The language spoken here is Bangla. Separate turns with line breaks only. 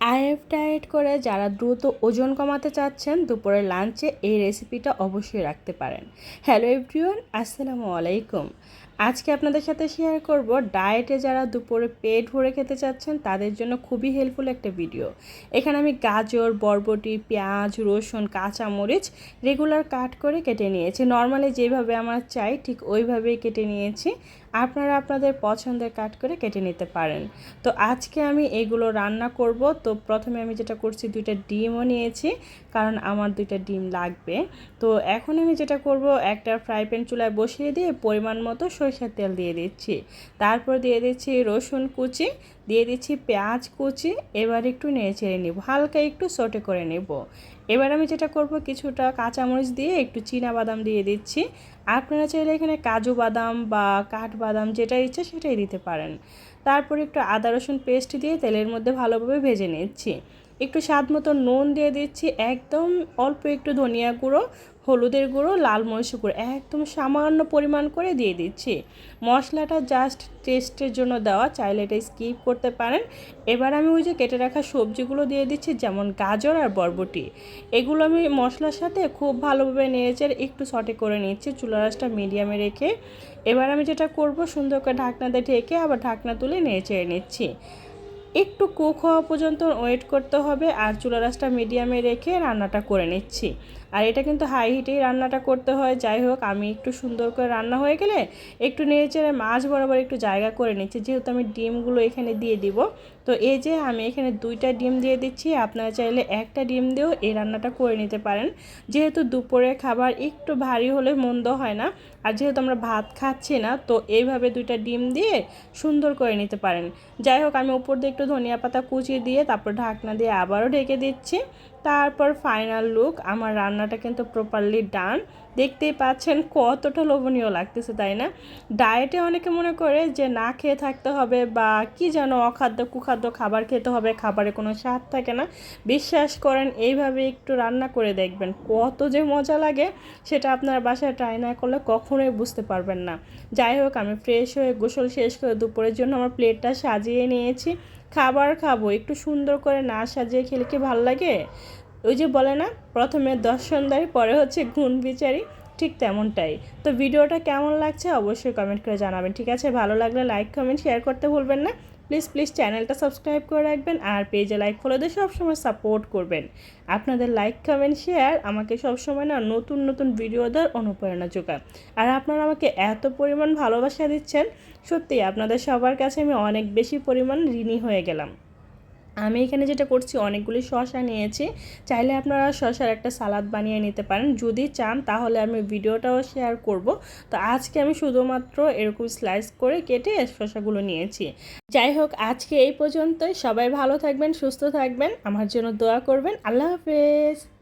আইএফ ডায়েট করে যারা দ্রুত ওজন কমাতে চাচ্ছেন, দুপুরের লাঞ্চে এই রেসিপিটা অবশ্যই রাখতে পারেন। হ্যালো এভরিওয়ান আসসালামু আলাইকুম। আজকে আপনাদের সাথে শেয়ার করব ডায়েটে যারা দুপুরে পেট ভরে খেতে চাচ্ছেন, তাদের জন্য খুবই হেল্পফুল একটা ভিডিও এখানে আমি গাজর, বরবটি, পেঁয়াজ, রসুন, কাঁচামরিচ রেগুলার কাট করে কেটে নিয়েছি। নর্মালি যেভাবে আমার চাই, ঠিক ওইভাবেই কেটে নিয়েছি। আপনারা আপনাদের পছন্দের কাট করে কেটে নিতে পারেন। তো আজকে আমি এগুলো রান্না করব। তো প্রথমে আমি যেটা করছি, দুইটা ডিমও নিয়েছি, কারণ আমার দুইটা ডিম লাগবে। তো এখন আমি যেটা করব, একটা ফ্রাই প্যান চুলায় বসিয়ে দিয়ে পরিমাণ মতো সরিষার তেল দিয়ে দিচ্ছি। তারপর দিয়ে দিচ্ছি রসুন কুচি, দিয়ে দিচ্ছি পেঁয়াজ কুচি, এবার একটু নেড়ে চেড়ে নিব, হালকা একটু সোটে করে নেব। এবার আমি যেটা করব, কিছুটা কাঁচামরিচ দিয়ে একটু চীনা বাদাম দিয়ে দিচ্ছি। আপনারা চাইলে এখানে কাজু বাদাম বা কাঠ বাদাম যেটা ইচ্ছে সেটাই দিতে পারেন। তারপর একটু আদা রসুন পেস্ট দিয়ে তেলের মধ্যে ভালোভাবে ভেজে নিচ্ছি। একটু স্বাদ মতো নুন দিয়ে দিচ্ছি, একদম অল্প একটু ধনিয়া গুঁড়ো হলুদের গুঁড়ো, লাল মরিচ গুঁড়ো একদম সামান্য পরিমাণ করে দিয়ে দিচ্ছি। মশলাটা জাস্ট টেস্টের জন্য দেওয়া, চাইলে এটা স্কিপ করতে পারেন। এবার আমি ওই যে কেটে রাখা সবজিগুলো দিয়ে দিচ্ছি, যেমন গাজর আর বরবটি। এগুলো আমি মশলার সাথে খুব ভালোভাবে নিয়েছে একটু সটে করে নিচ্ছি চুলা রাসটা মিডিয়ামে রেখে। এবার আমি যেটা করব, সুন্দর করে ঢাকনা দিয়ে ঢেকে আবার ঢাকনা তুলে নিয়ে চেড়ে নিচ্ছি। একটু কুক হওয়া পর্যন্ত ওয়েট করতে হবে আর চুলা রাসটা মিডিয়ামে রেখে রান্নাটা করে নিচ্ছি। আর এটা কিন্তু হাই হিটেই রান্নাটা করতে হয়। যাই হোক, আমি একটু সুন্দর করে রান্না হয়ে গেলে একটু নেড়ে চেড়ে মাছ বরাবর একটু জায়গা করে নিচ্ছি। যেহেতু আমি ডিমগুলো এখানে দিয়ে দিব, তো এই যে আমি এখানে দুইটা ডিম দিয়ে দিচ্ছি। আপনারা চাইলে একটা ডিম দিয়েও এই রান্নাটা করে নিতে পারেন। যেহেতু দুপুরে খাবার একটু ভারী হলে মন্দ হয় না, আর যেহেতু আমরা ভাত খাচ্ছি না, তো এইভাবে দুইটা ডিম দিয়ে সুন্দর করে নিতে পারেন। যাই হোক, আমি উপর দিয়ে একটু ধনিয়া পাতা কুচিয়ে দিয়ে, তারপর ঢাকনা দিয়ে আবারও ঢেকে দিচ্ছি। তারপর ফাইনাল লুক আমার রান্নাটা কিন্তু প্রপারলি ডান দেখতেই পাচ্ছেন কতটা লোভনীয় লাগতেছে, তাই না? ডায়েটে অনেকে মনে করে যে না খেয়ে থাকতে হবে বা কি যেন অখাদ্য কুখাদ্য খাবার খেতে হবে, খাবারে কোনো স্বাদ থাকে না। বিশ্বাস করেন, এইভাবে একটু রান্না করে দেখবেন। কত যে মজা লাগে, সেটা আপনার বাসায় ট্রাই না করলে কখনোই বুঝতে পারবেন না। যাই হোক, আমি ফ্রেশ হয়ে গোসল শেষ করে দুপুরের জন্য আমার প্লেটটা সাজিয়ে নিয়েছি। খাবার খাব, একটু সুন্দর করে না সাজিয়ে খেলে কি ভালো লাগে? ওই যে বলে না, প্রথমে দর্শনদারি পরে হচ্ছে গুণ বিচারি, ঠিক তেমনটাই। তো ভিডিওটা কেমন লাগছে অবশ্যই কমেন্ট করে জানাবেন, ঠিক আছে? ভালো লাগলে লাইক কমেন্ট শেয়ার করতে ভুলবেন না। প্লিজ প্লিজ চ্যানেলটা সাবস্ক্রাইব করে রাখবেন আর পেজে লাইক ফলো দিয়ে সবসময় সাপোর্ট করবেন। আপনাদের লাইক কমেন্ট শেয়ার আমাকে সবসময় না নতুন নতুন ভিডিও দেওয়ার অনুপ্রেরণা যোগায়। আর আপনারা আমাকে এত পরিমাণ ভালোবাসা দিচ্ছেন সত্যি আপনাদের সবার কাছে আমি অনেক বেশি পরিমাণ ঋণী হয়ে গেলাম। আমি এখানে যেটা করছি, অনেকগুলি শশা নিয়েছি। চাইলে আপনারা শশার একটা সালাদ বানিয়ে নিতে পারেন। যদি চান, তাহলে আমি ভিডিওটাও শেয়ার করব। তো আজকে আমি শুধুমাত্র এরকম স্লাইস করে কেটে শশাগুলো নিয়েছি। যাই হোক, আজকে এই পর্যন্তই। সবাই ভালো থাকবেন, সুস্থ থাকবেন। আমার জন্য দোয়া করবেন। আল্লাহ হাফেজ।